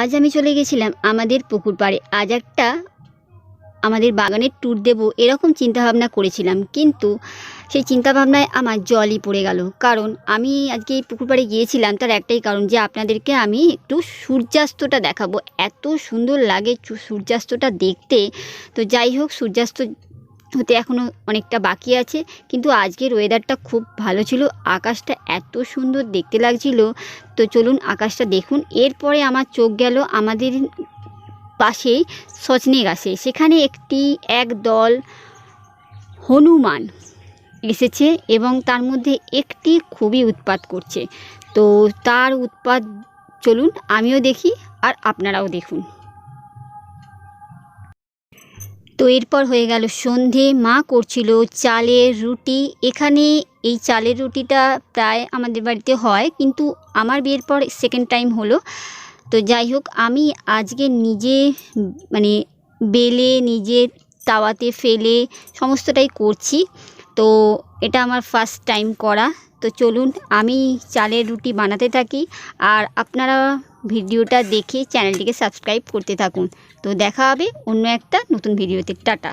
আজ আমি চলে গেছিলাম আমাদের পুকুর পাড়ে। আজ একটা আমাদের বাগানের ট্যুর দেব এরকম চিন্তাভাবনা করেছিলাম। কিন্তু সেই চিন্তাভাবনায় আমার জলই পড়ে গেল। কারণ আমি আজকে এই পুকুর পাড়ে গিয়েছিলাম, তার একটাই কারণ যে আপনাদেরকে আমি একটু সূর্যাস্তটা দেখাবো। এত সুন্দর লাগে সূর্যাস্তটা দেখতে। তো যাই হোক, সূর্যাস্ত হতে এখনও অনেকটা বাকি আছে, কিন্তু আজকের ওয়েদারটা খুব ভালো ছিল, আকাশটা এত সুন্দর দেখতে লাগছিল। তো চলুন আকাশটা দেখুন, এরপরে আমার চোখ গেল আমাদের পাশেই সজনে গাছে, সেখানে একটি এক দল হনুমান এসেছে এবং তার মধ্যে একটি খুবই উৎপাত করছে। তো তার উৎপাত, চলুন আমিও দেখি আর আপনারাও দেখুন। তো এরপর হয়ে গেল সন্ধে। মা করছিল চালের রুটি। এখানে এই চালের রুটিটা প্রায় আমাদের বাড়িতে হয়, কিন্তু আমার বিয়ের পর সেকেন্ড টাইম হলো। তো যাই হোক, আমি আজকে নিজে মানে বেলে, নিজে তাওয়াতে ফেলে সমস্তটাই করছি। তো এটা আমার ফার্স্ট টাইম করা। তো চলুন, আমি চালের রুটি বানাতে থাকি। আর আপনারা ভিডিওটা দেখে চ্যানেলটিকে সাবস্ক্রাইব করতে থাকুন। তো দেখা হবে অন্য একটা নতুন ভিডিওতে। টাটা।